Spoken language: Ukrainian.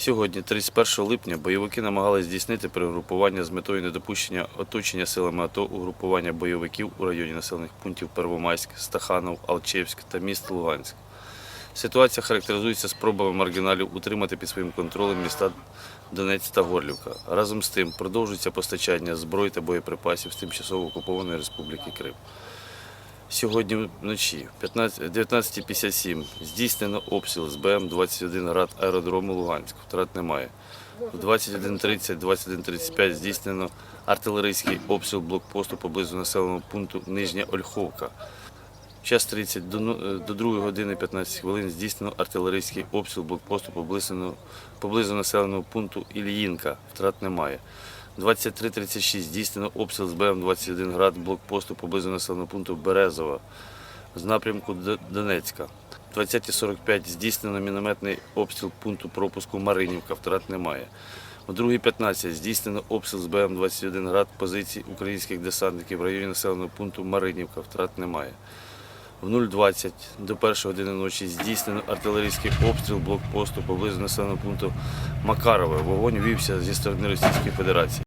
Сьогодні, 31 липня, бойовики намагались здійснити перегрупування з метою недопущення оточення силами АТО угрупування бойовиків у районі населених пунктів Первомайськ, Стаханов, Алчевськ та міст Луганськ. Ситуація характеризується спробами маргіналів утримати під своїм контролем міста Донець та Горлівка. Разом з тим продовжується постачання зброї та боєприпасів з тимчасово окупованої Республіки Крим. Сьогодні вночі, 15 19.57, здійснено обстріл з БМ-21 град аеродрому Луганськ. Втрат немає. В 21.30, 21.35 здійснено артилерійський обстріл блокпосту поблизу населеного пункту Нижня Ольховка. Час 30 до, ну- 2 години 15 хвилин здійснено артилерійський обстріл блокпосту поблизу населеного пункту Ільїнка. Втрат немає. 23.36 здійснено обстріл з БМ-21 град блокпосту поблизу населеного пункту Березова з напрямку Донецька. 20.45 здійснено мінометний обстріл пункту пропуску Маринівка. Втрат немає. О 2.15 здійснено обстріл з БМ-21 град позицій українських десантників в районі населеного пункту Маринівка. Втрат немає. В 0.20 до 1 години ночі здійснено артилерійський обстріл блокпосту поблизу населеного пункту Макарове. Вогонь вівся зі сторони Російської Федерації.